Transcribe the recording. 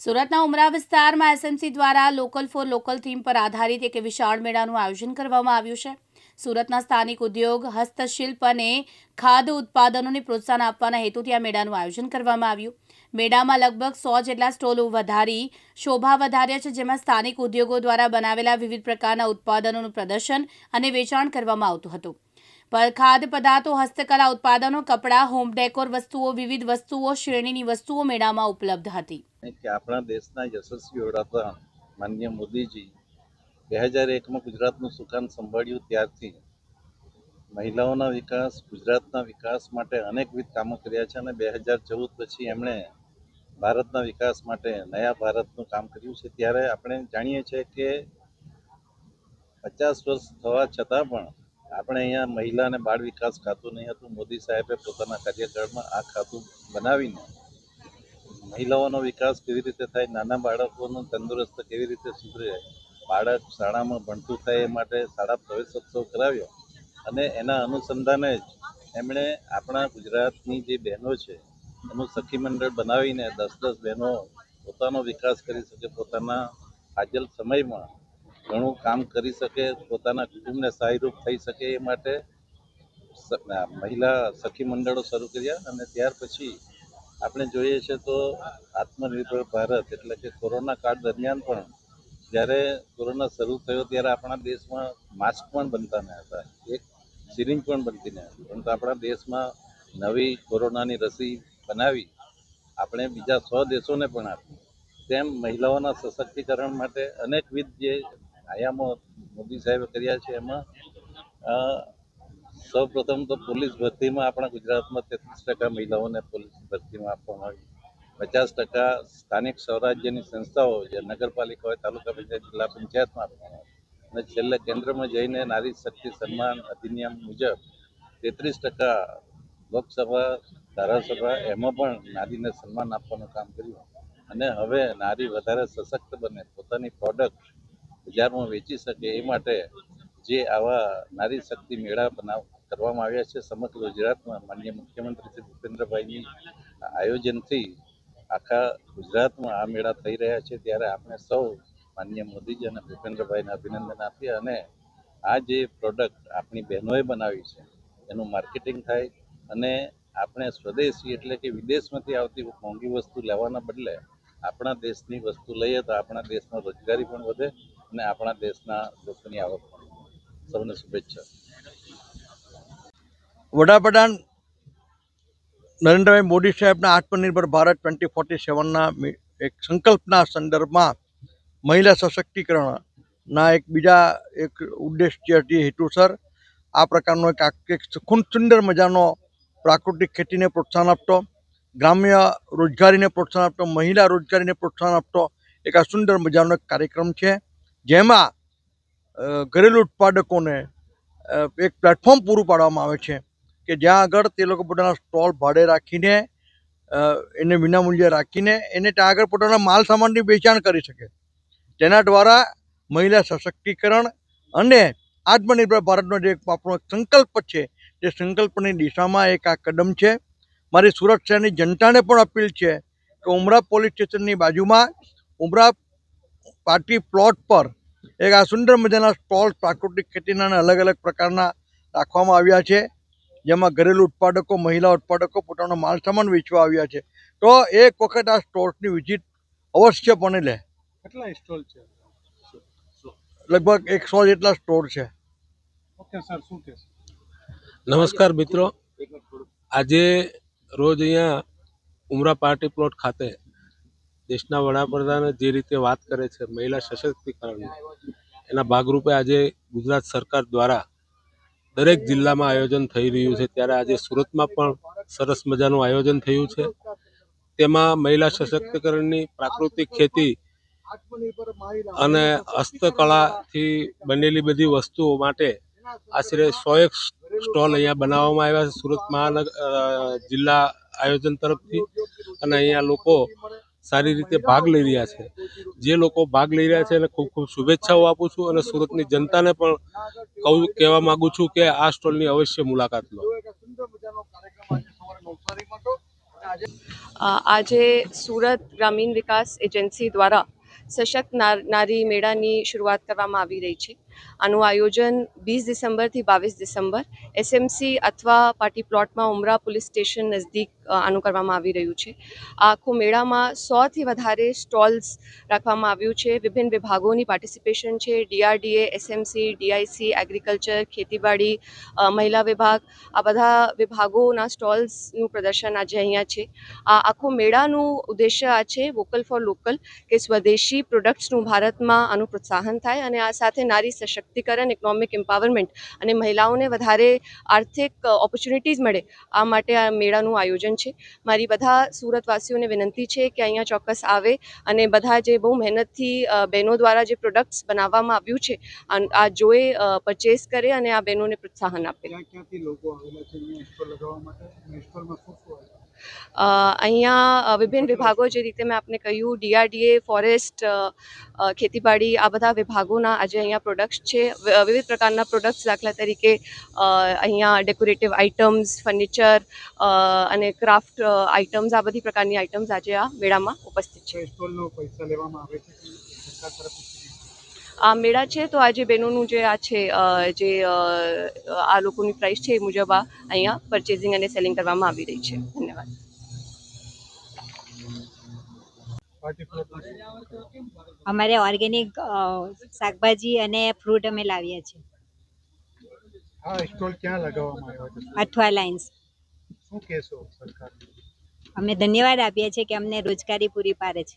સુરતના ઉમરા વિસ્તારમાં એસએમસી દ્વારા લોકલ ફોર લોકલ થીમ પર આધારિત એક વિશાળ મેળાનું આયોજન કરવામાં આવ્યું છે. સુરતના સ્થાનિક ઉદ્યોગ, હસ્તશિલ્પ અને ખાદ્ય ઉત્પાદનોને પ્રોત્સાહન આપવાના હેતુથી આ મેળાનું આયોજન કરવામાં આવ્યું. મેળામાં લગભગ સો જેટલા સ્ટોલ વધારી, શોભા વધાર્યા છે, જેમાં સ્થાનિક ઉદ્યોગો દ્વારા બનાવેલા વિવિધ પ્રકારના ઉત્પાદનોનું પ્રદર્શન અને વેચાણ કરવામાં આવતું હતું. પર ખાદ્ય પદાર્થો, હસ્તકલા ઉત્પાદનો, કપડાં હોમ ડેકોર વસ્તુઓ, વિવિધ વસ્તુઓ, શ્રેણીની વસ્તુઓ મેળામાં ઉપલબ્ધ હતી. કે આપણા દેશના યશસ્વી વડાપ્રધાન માનનીય મોદીજી બે હજાર એકમાં ગુજરાતનું સુકાન સંભાળ્યું ત્યારથી. મહિલાઓના વિકાસ, ગુજરાતના વિકાસ માટે અનેકવિધ કામો કર્યા છે અને બે હજાર ચૌદ પછી એમણે ભારતના વિકાસ માટે નયા ભારતનું કામ કર્યું છે. ત્યારે આપણે જાણીએ છીએ કે પચાસ વર્ષ થવા છતાં પણ આપણે અહીંયા મહિલા અને બાળ વિકાસ ખાતું નહીં હતું. મોદી સાહેબે પોતાના કાર્યકાળમાં આ ખાતું બનાવીને મહિલાઓનો વિકાસ કેવી રીતે થાય, નાના બાળકોનું તંદુરસ્ત કેવી રીતે સુધરે, બાળક શાળામાં ભણતું થાય એ માટે શાળા પ્રવેશોત્સવ કરાવ્યો. અને એના અનુસંધાને જ એમણે આપણા ગુજરાતની જે બહેનો છે, એનું સખી મંડળ બનાવીને દસ દસ બહેનો પોતાનો વિકાસ કરી શકે પોતાના હાજલ સમયમાં ઘણું કામ કરી શકે, પોતાના કુટુંબને સહાયરૂપ થઈ શકે એ માટે મહિલા સખી મંડળો શરૂ કર્યા અને ત્યાર પછી આપણે જોઈએ છે તો આત્મનિર્ભર ભારત એટલે કે કોરોના કાળ દરમિયાન પણ જ્યારે કોરોના શરૂ થયો ત્યારે આપણા દેશમાં માસ્ક પણ બનતા ન હતા, એક સિરિંજ પણ બનતી ન હતી. પરંતુ આપણા દેશમાં નવી કોરોનાની રસી બનાવી આપણે બીજા સો દેશોને પણ આપી. તેમ મહિલાઓના સશક્તિકરણ માટે અનેકવિધ જે આયામો મોદી સાહેબે કર્યા છે એમાં. સૌ પ્રથમ તો પોલીસ ભરતીમાં આપણા ગુજરાતમાં તેત્રીસ ટકા મહિલાઓને પોલીસ ભરતીમાં આપવામાં આવી. પચાસ ટકા સ્થાનિક સ્વરાજ્યની સંસ્થાઓ જે નગરપાલિકા હોય, તાલુકા પંચાયત, જિલ્લા પંચાયતમાં આપવામાં આવે. અને છેલ્લે કેન્દ્રમાં જઈને નારી શક્તિ સન્માન અધિનિયમ મુજબ તેત્રીસ ટકા લોકસભા, ધારાસભા એમાં પણ નારીને સન્માન આપવાનું કામ કર્યું. અને હવે નારી વધારે સશક્ત બને, પોતાની પ્રોડક્ટ બજારમાં વેચી શકે એ માટે જે આવા નારી શક્તિ મેળા બનાવ, કરવામાં આવ્યા છે, સમગ્ર ગુજરાતમાં માનનીય મુખ્યમંત્રી શ્રી ભૂપેન્દ્રભાઈની આયોજનથી આખા ગુજરાતમાં આ મેળા થઈ રહ્યા છે. ત્યારે આપણે સૌ માનનીય મોદીજી અને ભૂપેન્દ્રભાઈને અભિનંદન આપીએ અને આ જે પ્રોડક્ટ આપણી બહેનોએ બનાવી છે, એનું માર્કેટિંગ થાય અને આપણે સ્વદેશી એટલે કે વિદેશમાંથી આવતી મોંઘી વસ્તુ લેવાના બદલે આપણા દેશની વસ્તુ લઈએ તો આપણા દેશમાં રોજગારી પણ વધે અને આપણા દેશના લોકોની આવક સૌને શુભેચ્છા. વડાપ્રધાન નરેન્દ્રભાઈ મોદી સાહેબના આત્મનિર્ભર ભારત ટ્વેન્ટી ફોર્ટી સેવનના એક સંકલ્પના સંદર્ભમાં મહિલા સશક્તિકરણના એક બીજા એક ઉદ્દેશ્યથી હેતુસર આ પ્રકારનો એક એક ખૂબ સુંદર મજાનો પ્રાકૃતિક ખેતીને પ્રોત્સાહન આપતો, ગ્રામ્ય રોજગારીને પ્રોત્સાહન આપતો, મહિલા રોજગારીને પ્રોત્સાહન આપતો, એક આ સુંદર મજાનો એક કાર્યક્રમ છે. જેમાં ઘરેલું ઉત્પાદકોને એક પ્લેટફોર્મ પૂરું પાડવામાં આવે છે કે જ્યાં આગળ તે લોકો પોતાના સ્ટોલ ભાડે રાખીને એને વિનામૂલ્યે રાખીને એને ત્યાં આગળ પોતાના માલ સામાનની વેચાણ કરી શકે. તેના દ્વારા મહિલા સશક્તિકરણ અને આત્મનિર્ભર ભારતનો જે આપણો સંકલ્પ છે, તે સંકલ્પની દિશામાં એક આ કદમ છે. મારી સુરત શહેરની જનતાને પણ અપીલ છે કે ઉમરા પોલીસ સ્ટેશનની બાજુમાં ઉમરા પાર્ટી પ્લોટ પર એક આ સુંદર મજાના સ્ટોલ પ્રાકૃતિક ખેતીના અલગ અલગ પ્રકારના રાખવામાં આવ્યા છે. જેમાં ઘરેલું ઉત્પાદકો મહિલા ઉત્પાદકો પોતાનો માલ સામાન વેચવા આવ્યા છે. તો એક વખત આ સ્ટોર્સની વિઝિટ અવશ્યપણે લે. કેટલા સ્ટોલ છે? લગભગ એકસો જેટલા સ્ટોર છે. ઓકે સર શું કહેશો? નમસ્કાર મિત્રો. આજે રોજ અહીંયા ઉમરા પાર્ટી પ્લોટ ખાતે દેશના વડાપ્રધાને જે રીતે વાત કરે છે, મહિલા સશક્તિકરણની એના ભાગરૂપે આજે ગુજરાત સરકાર દ્વારા દરેક જિલ્લામાં આયોજન થઈ રહ્યું છે. ત્યારે આજે સુરતમાં પણ સરસ મજાનું આયોજન થયું છે. તેમાં મહિલા સશક્તિકરણની પ્રાકૃતિક ખેતી અને હસ્તકળાથી બનેલી બધી વસ્તુઓ માટે આશરે સો એક સ્ટોલ અહીંયા બનાવવામાં આવ્યા છે સુરત મહાનગર જિલ્લા આયોજન તરફથી. અને અહીંયા લોકો સારી રીતે ભાગ લઈ રહ્યા છે. જે લોકો ભાગ લઈ રહ્યા છે એને ખૂબ ખૂબ શુભેચ્છાઓ આપું છું અને સુરતની જનતાને પણ કહું, કહેવા માગું છું કે આ સ્ટોલની અવશ્ય મુલાકાત લો. આજે સુરત ગ્રામીણ વિકાસ એજન્સી દ્વારા સશક્ત નારી મેળાની શરૂઆત કરવામાં આવી રહી છે. આનું આયોજન વીસ ડિસેમ્બરથી બાવીસ ડિસેમ્બર એસએમસી અથવા પાર્ટી પ્લોટમાં ઉમરા પોલીસ સ્ટેશન નજદીક આનું કરવામાં આવી રહ્યું છે. આ આખો મેળામાં સોથી વધારે સ્ટોલ્સ રાખવામાં આવ્યું છે. વિભિન્ન વિભાગોની પાર્ટિસિપેશન છે. ડીઆરડીએ એસએમસી ડીઆઈસી એગ્રીકલ્ચર, ખેતીવાડી મહિલા વિભાગ, આ બધા વિભાગોના સ્ટોલ્સનું પ્રદર્શન આજે અહીંયા છે. આ આખો મેળાનું ઉદ્દેશ્ય આ છે, વોકલ ફોર લોકલ, કે સ્વદેશી પ્રોડક્ટ્સનું ભારતમાં આનું પ્રોત્સાહન થાય અને આ સાથે નારી સશક્તિકરણ ઇકોનોમિક એમ્પાવરમેન્ટ અને મહિલાઓને વધારે આર્થિક ઓપોર્ચ્યુનિટીઝ મળે, આ માટે આ મેળાનું આયોજન છે. મારી બધા સુરતવાસીઓને વિનંતી છે કે અહીંયા ચોક્કસ આવે અને બધા જે બહુ મહેનતથી બહેનો દ્વારા જે પ્રોડક્ટ્સ બનાવવામાં આવ્યું છે આ જોઈ પરચેસ કરે અને આ બહેનોને પ્રોત્સાહન આપે. ક્યાં ક્યાંથી લોકો આવેલા છે અહીંયા વિભિન્ન વિભાગો જે રીતે મેં આપને કહ્યું ડીઆરડીએ ફોરેસ્ટ ખેતીવાડી આ બધા વિભાગોના આજે અહીંયા પ્રોડક્ટ્સ છે. વિવિધ પ્રકારના પ્રોડક્ટ્સ દાખલા તરીકે અહીંયા ડેકોરેટિવ આઇટમ્સ ફર્નિચર અને ક્રાફ્ટ આઇટમ્સ આ બધી પ્રકારની આઇટમ્સ આજે આ મેળામાં ઉપસ્થિત છે. સ્ટોલનો પૈસા લેવામાં આવે છે આ મેળા છે. તો આજે બહેનોનું જે આ છે જે આ લોકોની પ્રાઇસ છે એ મુજબ આ અહીંયા પરચેઝિંગ અને સેલિંગ કરવામાં આવી રહી છે. ધન્યવાદ. અમારે ઓર્ગેનિક શાકભાજી અને ફ્રૂટ અમે લાવીએ છીએ. આ સ્ટોલ ક્યાં લગાવવામાં આવ્યો છે અઠવા લાઇન્સ શું કહેશો સરકાર? અમે ધન્યવાદ આપીએ છીએ કે અમને રોજગારી પૂરી પાડે છે.